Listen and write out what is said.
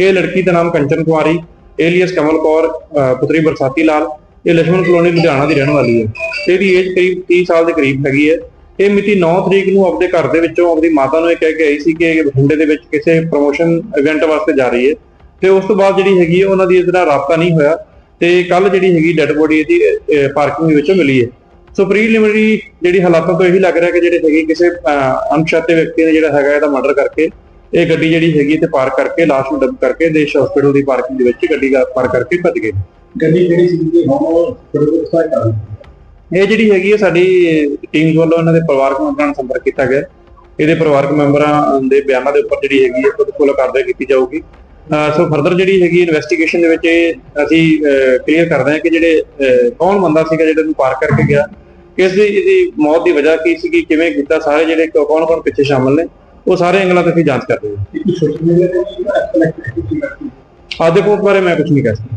ਇਹ ਲੜਕੀ ਦਾ ਨਾਮ ਕੰਚਨ ਕੁਮਾਰੀ ਏਲੀਅਸ ਕਮਲ ਕੌਰ ਅਹ ਪੁੱਤਰੀ ਬਰਸਾਤੀ ਲਾਲ ਇਹ ਲక్ష్ਮਣ ਕਲੋਨੀ ਲੁਧਿਆਣਾ ਦੀ ਰਹਿਣ ਵਾਲੀ ਹੈ। ਇਹਦੀ ਏਜ ਕਰੀਬ 30 ਸਾਲ ਦੇ ਕਰੀਬ ਹੈਗੀ ਹੈ। ਇਹ ਮਿਤੀ 9 ਤਰੀਕ ਨੂੰ ਆਪਣੇ ਘਰ ਦੇ ਵਿੱਚੋਂ ਆਪਣੀ ਮਾਤਾ ਨੂੰ ਇਹ ਕਹਿ ਕੇ ਆਈ ਸੀ ਕਿ ਇਹ ਬਠਿੰਡੇ ਦੇ ਵਿੱਚ ਕਿਸੇ ਪ੍ਰੋਮੋਸ਼ਨ ਇਵੈਂਟ ਵਾਸਤੇ ਜਾ ਰਹੀ ਹੈ। ਤੇ ਉਸ ਤੋਂ ਬਾਅਦ ਜਿਹੜੀ ਹੈਗੀ ਹੈ ਉਹਨਾਂ ਦੀ ਇਹਦੇ ਨਾਲ ਰਾਬਤਾ ਨਹੀਂ ਹੋਇਆ। ਤੇ ਕੱਲ ਜਿਹੜੀ ਹੈਗੀ ਡੈੱਡ ਬੋਡੀ ਇਹਦੀ ਪਾਰਕਿੰਗ ਦੇ ਵਿੱਚੋਂ ਮਿਲੀ ਹੈ। ਸੋ ਪ੍ਰੀਲਿਮਿਨਰੀ ਜਿਹੜੀ ਹਾਲਾਤਾਂ ਤੋਂ ਇਹੀ ਲੱਗ ਰਿਹਾ ਕਿ ਜਿਹੜੇ ਹੈਗੇ ਕਿਸੇ ਅਹ, ਅਣਪਛਾਤੇ ਵਿਅਕਤੀ ਨੇ ਜਿਹੜਾ ਹੈਗਾ ਇਹਦਾ ਮਰਡਰ ਕਰਕੇ ਇਹ ਗੱਡੀ ਜਿਹੜੀ ਹੈਗੀ ਤੇ ਪਾਰਕ ਕਰਕੇ ਲਾਸ਼ ਨੂੰ ਡੰਪ ਕਰਕੇ ਦੇਸ਼ ਹਸਪੀਟਲ ਦੀ ਪਾਰਕਿੰਗ ਦੇ ਵਿੱਚ ਗੱਡੀ ਦਾ ਪਾਰਕ ਕਰਕੇ ਭੱਜ ਗਏ। ਗੱਡੀ ਜਿਹੜੀ ਸੀ ਹੁਣ ਪ੍ਰੋਗਰੈਸ ਕਰ ਇਹ ਜਿਹੜੀ ਹੈਗੀ ਹੈ ਸਾਡੀ ਟੀਮ ਵੱਲੋਂ ਇਹਨਾਂ ਦੇ ਪਰਿਵਾਰਕ ਮੈਂਬਰਾਂ ਨਾਲ ਸੰਪਰਕ ਕੀਤਾ ਗਿਆ। ਇਹਦੇ ਪਰਿਵਾਰਕ ਮੈਂਬਰਾਂ ਦੇ ਬਿਆਨਾਂ ਦੇ ਉੱਪਰ ਜਿਹੜੀ ਹੈਗੀ ਹੈ ਖੁਦ ਕੋਲ ਕਾਰਵਾਈ ਕੀਤੀ ਜਾਊਗੀ। ਸੋ ਫਰਦਰ ਜਿਹੜੀ ਹੈਗੀ ਇਨਵੈਸਟੀਗੇਸ਼ਨ ਦੇ ਵਿੱਚ ਅਸੀਂ ਕਲੀਅਰ ਕਰਦੇ ਹਾਂ ਕਿ ਜਿਹੜੇ ਕੌਣ ਬੰਦਾ ਸੀਗਾ ਜਿਹੜਾ ਨੂੰ ਪਾਰ ਕਰਕੇ ਗਿਆ। ਕਿਸ ਦੀ ਇਹਦੀ ਮੌਤ ਦੀ ਵਜ੍ਹਾ ਕੀ ਸੀਗੀ ਕਿਵੇਂ ਕੀਤਾ ਸਾਰੇ ਜਿਹੜੇ ਕੌਣ ਕੌਣ ਪਿੱਛੇ ਸ਼ਾਮਲ ਨੇ। ਉਹ ਸਾਰੇ ਐਂਗਲਾਂ ਤੇ ਅਸੀਂ ਜਾਂਚ ਕਰ ਰਹੇ ਹਾਂ ਆਦੇ ਕੋਲ ਬਾਰੇ ਮੈਂ ਕੁਝ ਨਹੀਂ ਕਹਿ ਸਕਦਾ।